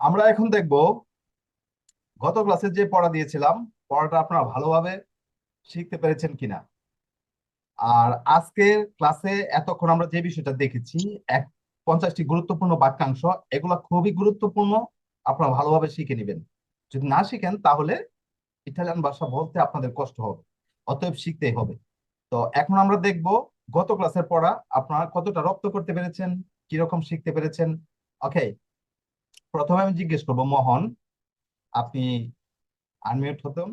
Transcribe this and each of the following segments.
আমরা এখন দেখব গত ক্লাসে যে পড়া দিয়েছিলাম, পড়াটা আপনারা ভালোভাবে শিখতে পেরেছেন কিনা। আর আজকের ক্লাসে এতক্ষণ আমরা যে বিষয়টা দেখেছি, এক পঞ্চাশটি গুরুত্বপূর্ণ বাক্যাংশ, এগুলো খুবই গুরুত্বপূর্ণ, আপনারা ভালোভাবে শিখে নেবেন। যদি না শিখেন, তাহলে ইটালিয়ান ভাষা বলতে আপনাদের কষ্ট হবে, অতএব শিখতেই হবে। তো এখন আমরা দেখব গত ক্লাসের পড়া, আপনারা কতটা রপ্ত করতে পেরেছেন, কীরকম শিখতে পেরেছেন। ওকে প্রথমে আমি জিজ্ঞেস করব মোহন আপনি আনমিউট হতেন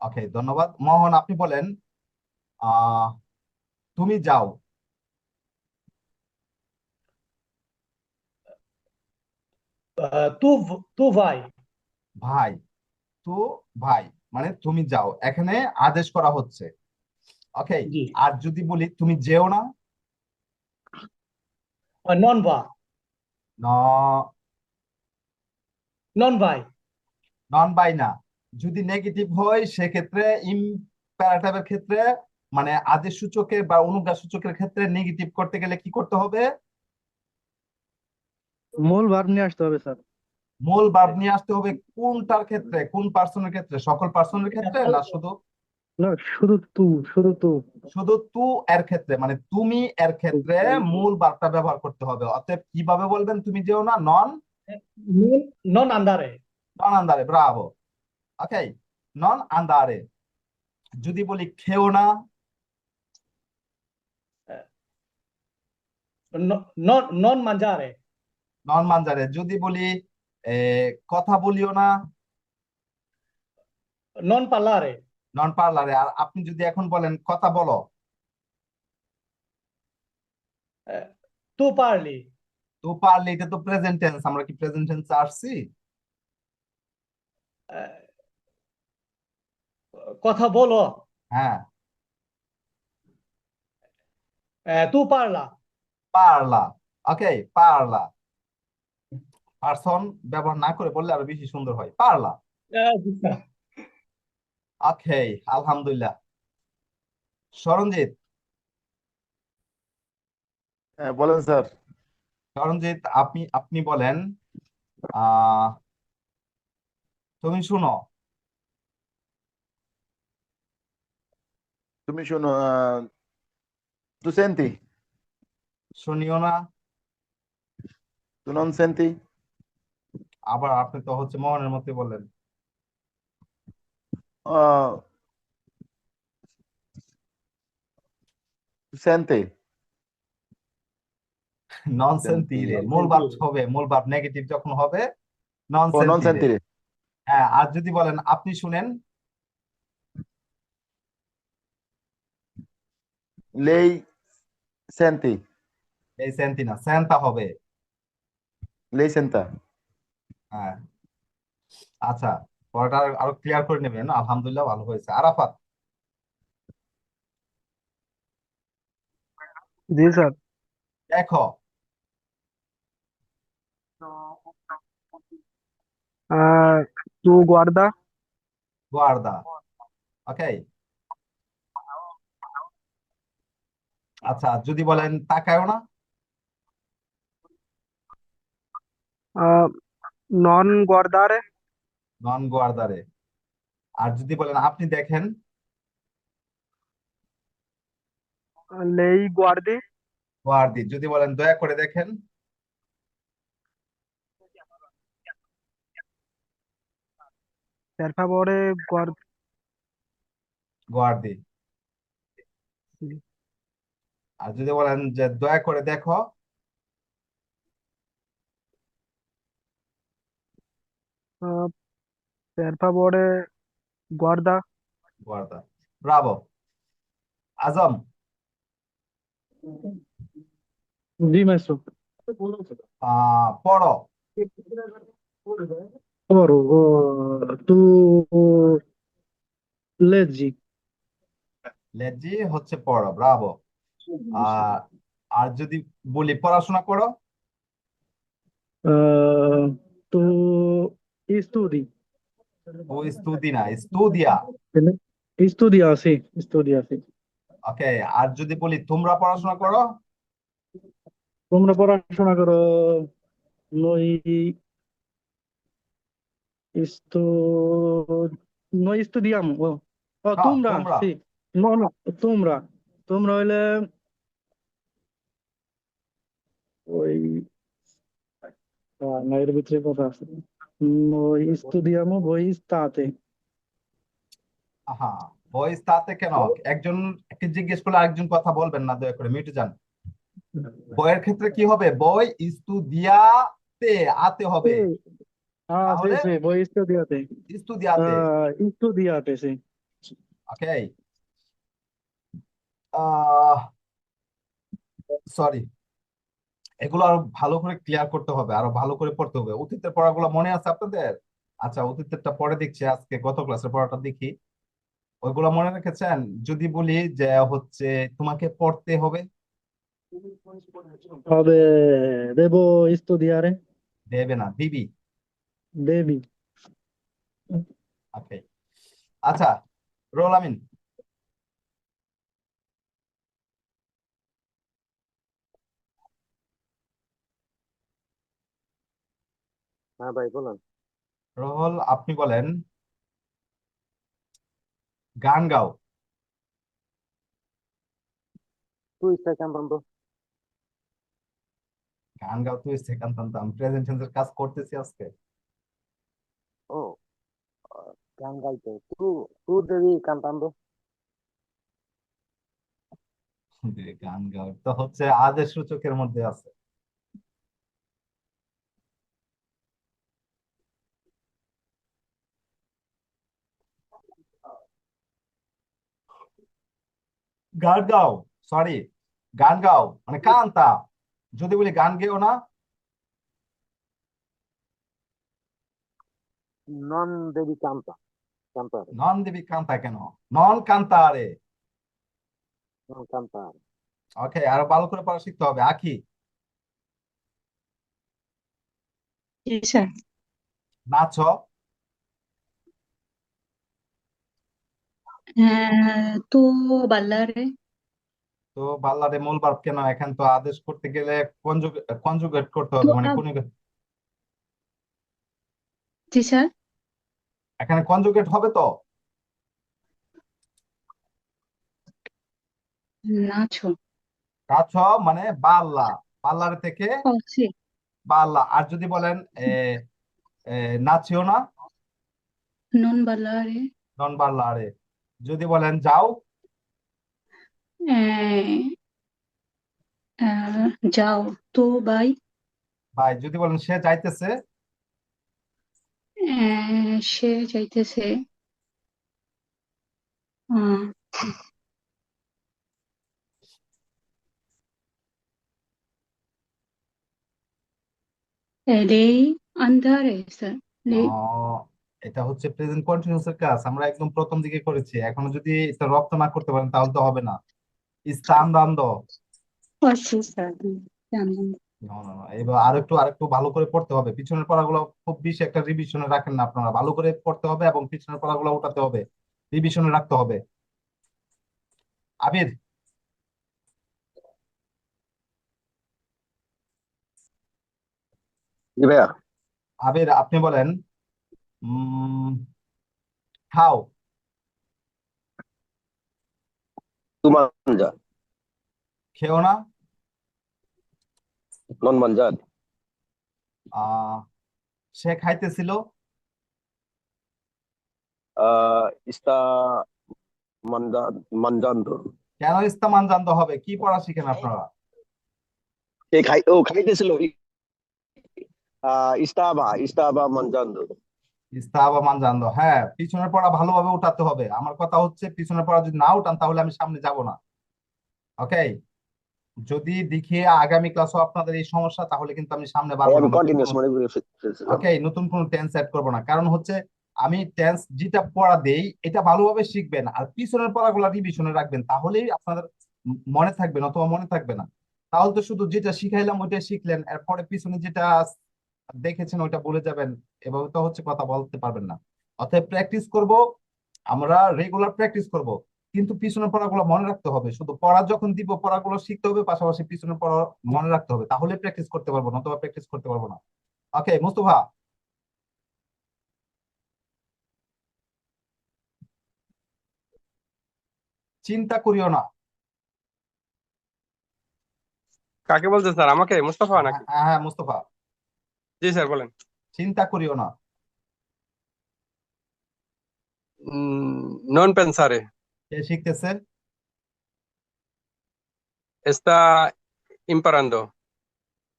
ওকে ধন্যবাদ। মোহন আপনি বলেন তুমি যাও. ভাই। তো ভাই মানে তুমি যাও। এখানে আদেশ করা হচ্ছে। ওকে আর যদি বলি তুমি যেও না? non va. ন Non vai. নন বাই না। যদি নেগেটিভ হয় সেক্ষেত্রে ইম্পারেটিভের ক্ষেত্রে মানে আদেশ সূচকের বা অনুজ্ঞা সূচকের ক্ষেত্রে নেগেটিভ করতে গেলে কি করতে হবে? মূল ভার্ব নিয়ে আসতে হবে স্যার। মূল ভার্ব নিয়ে আসতে হবে কোনটার ক্ষেত্রে? কোন পার্সনের ক্ষেত্রে? সকল পার্সনের ক্ষেত্রে না শুধু? না শুধু তু শুধু তু। শুধু তু এর ক্ষেত্রে মানে তুমি এর ক্ষেত্রে মূল বার্তা ব্যবহার করতে হবে। অতএব কীভাবে বলবেন তুমি যেও না নন? non andare. নন আন্দারে ব্রাভো। ওকে নন আন্দারে যদি বলি খেও না non, non নন মানজারে যদি বলি কথা বলিও না Non parlare. নন পার্লারে আর আপনি যদি এখন বলেন কথা বলো। tu parli. তো পারলে এটা তো প্রেজেন্ট টেন্স আমরা কি প্রেজেন্ট টেন্স আসছি? কথা বলো। হ্যাঁ। Uh, পারলা. পারলা। ওকে পারলা। পারসন ব্যবহার না করে বললে আরও বেশি সুন্দর হয়। পারলা। ওকে আলহামদুলিল্লাহ সরঞ্জিত হ্যাঁ বলেন স্যার। সরঞ্জিত আপনি আপনি বলেন আহ তুমি শুনো। তুমি শুনো tu senti শুনিও না। tu non senti আবার আপনি তো হচ্ছে মোহনের মতো বললেন। Tu senti নন সেন্টিরে মূল ভার্ব হবে মূল ভার্ব নেগেটিভ যখন হবে নন সেন্টিরে হ্যাঁ আর যদি বলেন আপনি শুনেন। lei senti এই সেন্টি না সেন্তা হবে। lei senta হ্যাঁ। আচ্ছা। পড়াটা আর- ক্লিয়ার করে নেবেন আলহামদুলিল্লাহ ভালো হয়েছে। আরাফাত? জি স্যার। দেখো। তু গুয়ার্দা? গুয়ার্দা। ওকে আচ্ছা যদি বলেন তাকায়ও না। নন গুয়ার্দারে? নন গুয়ার্দারে আর যদি বলেন আপনি দেখেন। লেই গুয়ার্দি। গুয়ার্দি যদি বলেন দয়া করে দেখেন। per favore আর যদি বলেন যে দয়া করে দেখো। আহ per favore guarda. গুয়ার্দা ব্রাভো আজম জি মাইস্ট্রো আহ পড়ো oro tu leggi. লেজি হচ্ছে পড়ো ব্রাভো আর আর যদি বলি পড়াশোনা করো? আহ tu studi ও স্তুদি studia sì studia sì ওকে আর যদি বলি তোমরা পড়াশোনা করো তোমরা পড়াশোনা করো Noi stu... Noi studiamo. Oh, oh, তোমরা, তোমরা। sì. No, no, তোমরা। তোমরা হইলে ওই না এর ভিতরে কথা আছে Studiamo, voi state. আহা তাতে কেন? একজন জিজ্ঞেস করলে আরেকজন কথা বলবেন না দয়া করে মিউটে যান। বইয়ের ক্ষেত্রে কি হবে? বই ইস্তুদিয়াতে আতে হবে। তাহলে? ইস্তুদিয়াতে ওকে সরি এগুলো আরও ভালো করে ক্লিয়ার করতে হবে আরও ভালো করে পড়তে হবে। অতীতের পড়াগুলো মনে আছে আপনাদের? আচ্ছা অতীতেরটা পরে দেখছি আজকে গত ক্লাসের পড়াটা দেখি। ওইগুলো মনে রেখেছেন? যদি বলি যে হচ্ছে তোমাকে পড়তে হবে। Vabbè, devo studiare? দেবে না দিবি. ওকে আচ্ছা রোল আমিন হ্যাঁ ভাই বলুন। রোহল আপনি বলেন। গান গাও। তুই গান গাও তুই আমি প্রেজেন্ট টেন্সের কাজ করতেছি আজকে। ও গান গাইতে। তু তু দেবি যে গান গাও। তো হচ্ছে আদেশ সূচকের মধ্যে আছে। গান গাও সরি গান গাও মানে কান্তা। যদি বলি গান গেও না। devi canta cantare নন দেবী কান্তা কেন? নন কান্তারে। non cantare ওকে আরও ভালো করে পড়া শিখতে হবে। আখি. নাচো। Eh, tu ballare? তো বাল্লারে মূল ভার্ব কেন এখন তো আদেশ করতে গেলে কনজুগেট করতে হবে মানে কোন Sì, sir. এখানে কনজুগেট হবে তো. কাছ মানে বাল্লা বাল্লারে থেকে বাল্লা আর যদি বলেন নাচিও না নন ballare? নন বাল্লারে যদি বলেন যাও। eh, ciao. Tu ভাই। যদি বলেন সে যাইতেছে। Eh, সে যাইতেছে। lei andare স্যার lei এটা হচ্ছে প্রেজেন্ট কন্টিনিউয়াস এর কাজ। আমরা একদম প্রথম দিকে করেছি। এখনও যদি এটা রপ্ত না করতে পারেন তাহলে তো হবে না। স্থান দান্দ oh sì স্যার। হুম, জানলাম। না না না। এবার আরেকটু আরেকটু ভালো করে পড়তে হবে। পিছনের পড়াগুলো খুব বেশি একটা রিভিশনে রাখেন না আপনারা। ভালো করে পড়তে হবে এবং পিছনের পড়াগুলো উঠাতে হবে। রিভিশনে রাখতে হবে। আবির। আবির আপনি বলেন। খাও সে খাইতেছিল আ ইস্তা মানজান মানজান্দ ইস্তা মানজান্দ হবে কি পড়া শিখেন আপনারা সে খাই ও খাইতেছিল আ ইস্তাবা ইস্তাবা হ্যাঁ পিছনের পড়া ভালোভাবে উঠাতে হবে। আমার কথা হচ্ছে পিছনের পড়া যদি না উঠান তাহলে আমি সামনে যাব না। ওকে যদি দেখি আগামী ক্লাসও আপনাদের এই সমস্যা তাহলে কিন্তু আমি সামনে বাড়বো মনে। ওকে নতুন কোনো টেন্স অ্যাড করব না। কারণ হচ্ছে আমি টেন্স যেটা পড়া দেই এটা ভালোভাবে শিখবেন। আর পিছনের পড়াগুলো রিভিশনে রাখবেন তাহলেই আপনাদের মনে থাকবে না অথবা মনে থাকবে না। তাহলে তো শুধু যেটা শিখাইলাম ওইটা শিখলেন। এরপরে পিছনে যেটা দেখেছেন ওইটা বলে যাবেন এভাবে তো হচ্ছে কথা বলতে পারবেন না। অতএব প্র্যাকটিস করব আমরা রেগুলার প্র্যাকটিস করব কিন্তু পিছনের পড়াগুলো মনে রাখতে হবে। শুধু পড়া যখন দিব পড়াগুলো শিখতে হবে পাশাপাশি পিছনের পড়া মনে রাখতে হবে। তাহলে প্র্যাকটিস করতে পারব না অথবা প্র্যাকটিস করতে পারব না। ওকে মুস্তফা। চিন্তা করিও না। কাকে বলছেন স্যার? আমাকে? মুস্তফা নাকি? হ্যাঁ হ্যাঁ মুস্তফা। জি স্যার বলেন চিন্তা করিও না নন pensare কে শিখতেছে está imparando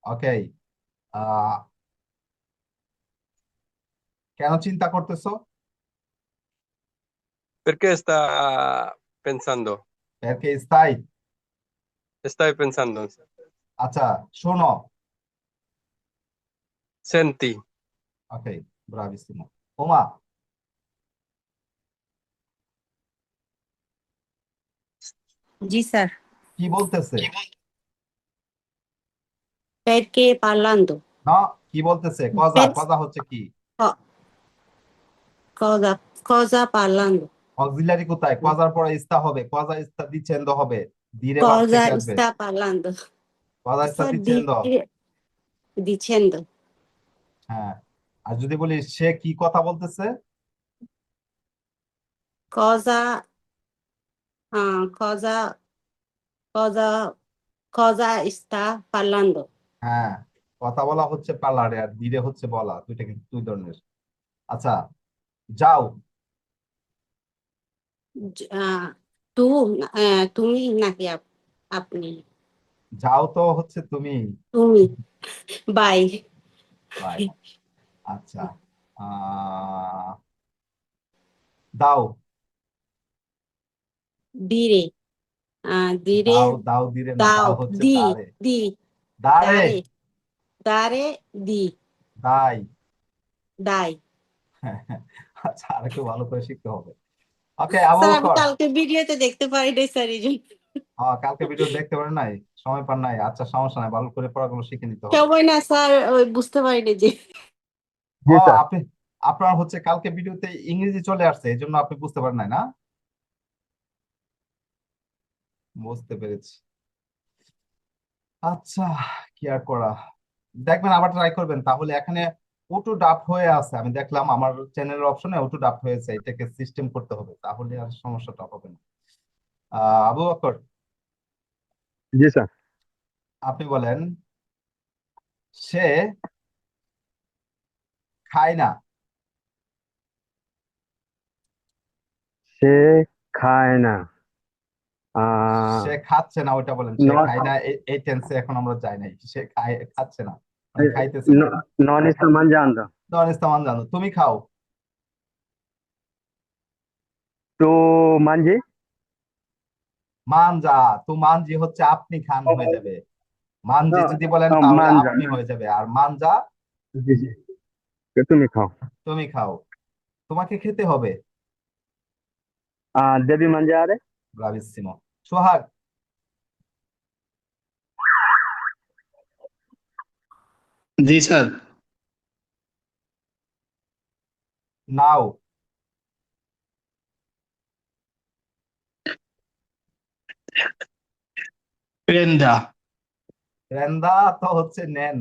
ওকে কেন চিন্তা করতেছো perché está pensando এরকে স্থায়ী stai pensando আচ্ছা শোনো senti. ওকে ব্রাভিসিমো ওমা জি স্যার কি বলতেছে perché parlando? না কি বলতেছে কজা Yes. হচ্ছে কি cosa cosa parlando? অক্সিলারি কোথায় কজার পরে ইস্তা হবে কজা ইস্তা দিচ্ছেন্দ হবে ধীরে cosa থেকে আসবে parlando? কজা ইস্তা di- dicendo. হ্যাঁ। আর যদি বলি সে কি কথা বলতেছে? cosa ah, cosa cosa cosa parlando হ্যাঁ কথা বলা হচ্ছে পার্লারে আর ধীরে হচ্ছে বলা দুইটা কিন্তু দুই ধরনের। আচ্ছা যাও। তু তুমি নাকি আপ- আপনি? যাও তো হচ্ছে তুমি। তুমি। বাই। আচ্ছা দাও দাও দাও ধীরে দাও দাও দি দাঁড়ে দি দাঁড়ে দি দাই দাই আচ্ছা আর একটু ভালো করে শিখতে হবে। ওকে কালকে ভিডিওতে দেখতে পারি নাই স্যার এই জন্য। কালকে ভিডিও দেখতে পারেন নাই? সময় পান নাই আচ্ছা সমস্যা নাই ভালো করে পড়াগুলো শিখে নিতে হবে। সময় না স্যার বুঝতে পারিনি যে। আপনি আপনার হচ্ছে কালকে ভিডিওতে ইংরেজি চলে আসছে এই জন্য আপনি বুঝতে পারেন নাই না? বুঝতে পেরেছি। আচ্ছা কি আর করা? দেখবেন আবার ট্রাই করবেন তাহলে এখানে অটো ডাব হয়ে আছে। আমি দেখলাম আমার চ্যানেলের অপশনে অটো ডাব হয়েছে এটাকে সিস্টেম করতে হবে তাহলে আর সমস্যাটা হবে না। আবু বকর জি স্যার। আপনি বলেন সে খায় না। সে খায় না। আহ সে খাচ্ছে না ওইটা বলেন। সে খায় না এই- টেন্সে এখন আমরা যাই নাই। সে খায় খাচ্ছে না। মানে খাইতেছে। নন ইস্তামান জানো তুমি খাও। তো mangi মানজা তো মানজি হচ্ছে আপনি খান হয়ে যাবে। মানজি যদি বলেন তাহলে মানজা। আপনি হয়ে যাবে। আর মানজা? তুমি খাও। তুমি খাও। তোমাকে খেতে হবে। ah devi mangiare ব্রাভিসিমো। সোহাগ। জি স্যার। নাও। প্রেন্দা রেন্দা তো হচ্ছে নেন।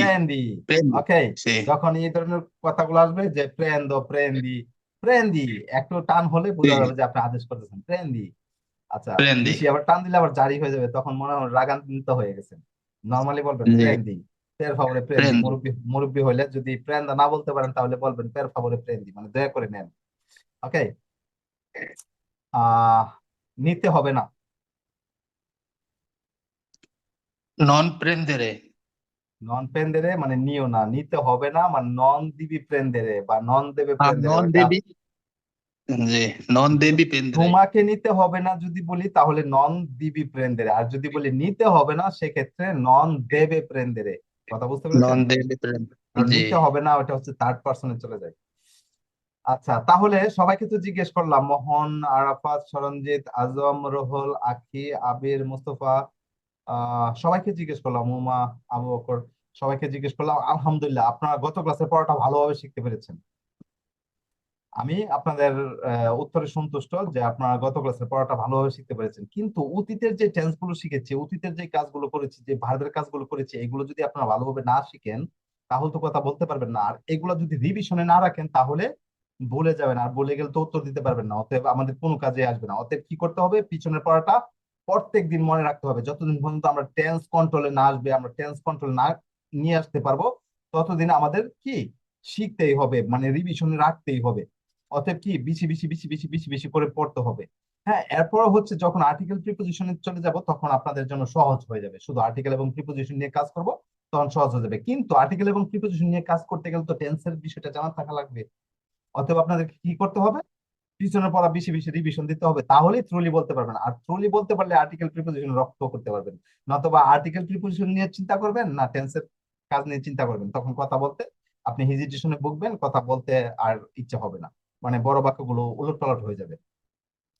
প্রেন্দি। ওকে। যখন এই ধরনের কথাগুলো আসবে যে প্রেন্দো প্রেন্দি প্রেন্দি একটু টান হলে বোঝা। যাবে যে আপনি আদেশ করতেছেন প্রেন্দি। আচ্ছা বেশি আবার টান দিলে আবার জারি হয়ে যাবে তখন মনে হয় রাগান্বিত হয়ে গেছেন। নর্মালি বলবেন। প্রেন্দি পের ফাভরে প্রেন্দি। মুরব্বি মুরব্বি হইলে যদি প্রেন্দা না বলতে পারেন তাহলে বলবেন পের ফাভরে প্রেন্দি মানে দয়া করে নেন। ওকে? নিতে হবে না। নন প্রেন্দেরে নন প্রেন্দেরে মানে নিও না নিতে হবে না মানে নন দিবি প্রেন্দেরে বা নন দেবে নন ওটা। দেবী জি নন দেবী প্রেন্দেরে তোমাকে নিতে হবে না যদি বলি তাহলে নন দিবি প্রেন্দেরে আর যদি বলি নিতে হবে না সেক্ষেত্রে নন দেবে প্রেন্দেরে কথা বুঝতে নন পেরেছেন দেবী প্রেন্দ নিতে হবে না ওটা হচ্ছে থার্ড পার্সনে চলে যায়। আচ্ছা তাহলে সবাইকে তো জিজ্ঞেস করলাম, মোহন, আরাফাত, সরঞ্জিত, আজম, রোহল, আখি, আবির, মুস্তফা সবাইকে জিজ্ঞেস করলাম, উমা, আবু বকর, সবাইকে জিজ্ঞেস করলাম, আলহামদুলিল্লাহ আপনারা গত ক্লাসের পড়াটা ভালোভাবে শিখতে পেরেছেন। আমি আপনাদের উত্তরে সন্তুষ্ট যে আপনারা গত ক্লাসের পড়াটা ভালোভাবে শিখতে পেরেছেন। কিন্তু অতীতের যে টেন্সগুলো শিখেছি, অতীতের যে কাজগুলো করেছি, যে ভার্বের কাজগুলো করেছি, এগুলো যদি আপনারা ভালোভাবে না শিখেন, তাহলে তো কথা বলতে পারবেন না। আর এগুলো যদি রিভিশনে না রাখেন, তাহলে ভুলে যাবেন আর বলে গেলে তো উত্তর দিতে পারবেন না। অতএব আমাদের কোনো কাজে আসবে না। অতএব কি করতে হবে? পিছনের পড়াটা প্রত্যেক দিন মনে রাখতে হবে। যতদিন পর্যন্ত আমরা টেন্স কন্ট্রোলে না আসবে, আমরা টেন্স কন্ট্রোল না নিয়ে আসতে পারব, ততদিন আমাদের কি? শিখতেই হবে মানে রিভিশনে রাখতেই হবে। অতএব কি? বেশি বেশি বেশি বেশি বেশি বেশি করে পড়তে হবে। হ্যাঁ এরপর হচ্ছে যখন আর্টিকেল প্রিপোজিশনে চলে যাব, তখন আপনাদের জন্য সহজ হয়ে যাবে। শুধু আর্টিকেল এবং প্রিপোজিশন নিয়ে কাজ করব, তখন সহজ হয়ে যাবে। কিন্তু আর্টিকেল এবং প্রিপোজিশন নিয়ে কাজ করতে গেলে তো টেন্সের বিষয়টা জানা থাকা লাগবে। অতএব আপনাদেরকে কি করতে হবে? পিছনের পড়া বেশি বেশি রিভিশন দিতে হবে। তাহলেই ট্রুলি বলতে পারবেন। আর ট্রুলি বলতে পারলে আর্টিকেল প্রিপোজিশন রক্ত করতে পারবেন। নতুবা আর্টিকেল প্রিপোজিশন নিয়ে চিন্তা করবেন না টেন্সের কাজ নিয়ে চিন্তা করবেন। তখন কথা বলতে আপনি হেজিটেশনে ভুগবেন, কথা বলতে আর ইচ্ছা হবে না। মানে বড় বাক্যগুলো উলট পালট হয়ে যাবে।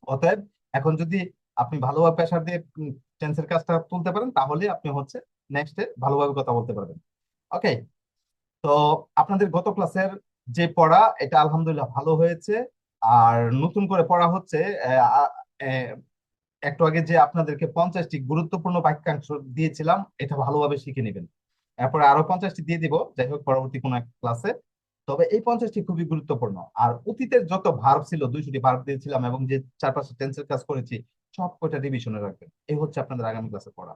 অতএব এখন যদি আপনি ভালোভাবে প্রেসার দিয়ে টেন্সের কাজটা তুলতে পারেন তাহলে আপনি হচ্ছে নেক্সটে ভালোভাবে কথা বলতে পারবেন। ওকে তো আপনাদের গত ক্লাসের যে পড়া, এটা আলহামদুলিল্লাহ ভালো হয়েছে। আর নতুন করে পড়া হচ্ছে একটু আগে যে আপনাদেরকে পঞ্চাশটি গুরুত্বপূর্ণ বাক্যাংশ দিয়েছিলাম, এটা ভালোভাবে শিখে নেবেন। এরপরে আরও পঞ্চাশটি দিয়ে দিব, যাই হোক পরবর্তী কোন এক ক্লাসে। তবে এই পঞ্চাশটি খুবই গুরুত্বপূর্ণ। আর অতীতের যত ভার্ব ছিল, দুইশোটি ভার্ব দিয়েছিলাম এবং যে চার টেন্সের কাজ করেছি সব কয়টা রিভিশনে রাখবেন। এই হচ্ছে আপনাদের আগামী ক্লাসে পড়া।